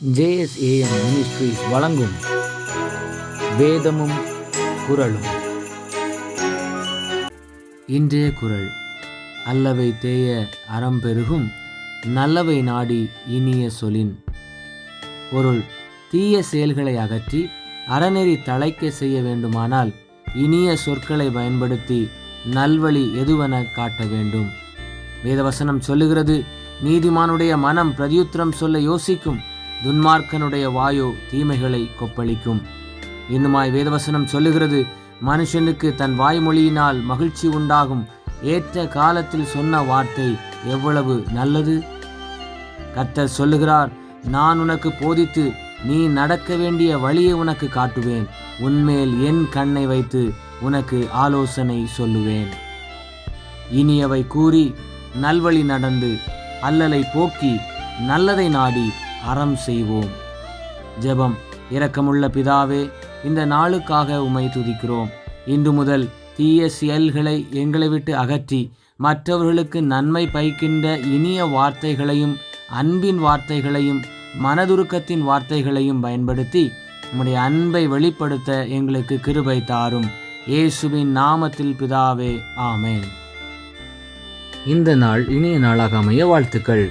JSAM ministries வழங்கும் வேதமும் குரலும் இன்றைய குரல் அல்லவை தேய அறம் பெருகும் நல்லவை நாடி இனிய சொலின் பொருள் தீய செயல்களை அகற்றி அறநெறி தழைக்க செய்ய வேண்டுமானால் இனிய சொற்களை பயன்படுத்தி நல்வழி எதுவென காட்ட வேண்டும். வேதவசனம் சொல்லுகிறது நீதிமானுடைய மனம் பிரதியுத்திரம் சொல்ல யோசிக்கும் துன்மார்க்கனுடைய வாயோ தீமைகளை கொப்பளிக்கும். இன்னுமாய் வேதவசனம் சொல்லுகிறது மனுஷனுக்கு தன் வாய்மொழியினால் மகிழ்ச்சி உண்டாகும். ஏற்ற காலத்தில் சொன்ன வார்த்தை எவ்வளவு நல்லது? கர்த்தர் சொல்லுகிறார் நான் உனக்கு போதித்து நீ நடக்க வேண்டிய வழியை உனக்கு காட்டுவேன். உன்மேல் என் கண்ணை வைத்து உனக்கு ஆலோசனை சொல்லுவேன். இனியவை கூறி நல்வழி நடந்து அல்லலை போக்கி நல்லதை நாடி அறம் செய்வோம். ஜெபம். இரக்கமுள்ள பிதாவே இந்த நாளுக்காக உமை துதிக்கிறோம். இன்று முதல் தீய செயல்களை எங்களை விட்டு அகற்றி மற்றவர்களுக்கு நன்மை பயக்கின்ற இனிய வார்த்தைகளையும் அன்பின் வார்த்தைகளையும் மனதுருக்கத்தின் வார்த்தைகளையும் பயன்படுத்தி உம்முடைய அன்பை வெளிப்படுத்த எங்களுக்கு கிருபை தாரும். இயேசுவின் நாமத்தில் பிதாவே ஆமேன். இந்த நாள் இனிய நாளாக அமைய வாழ்த்துக்கள்.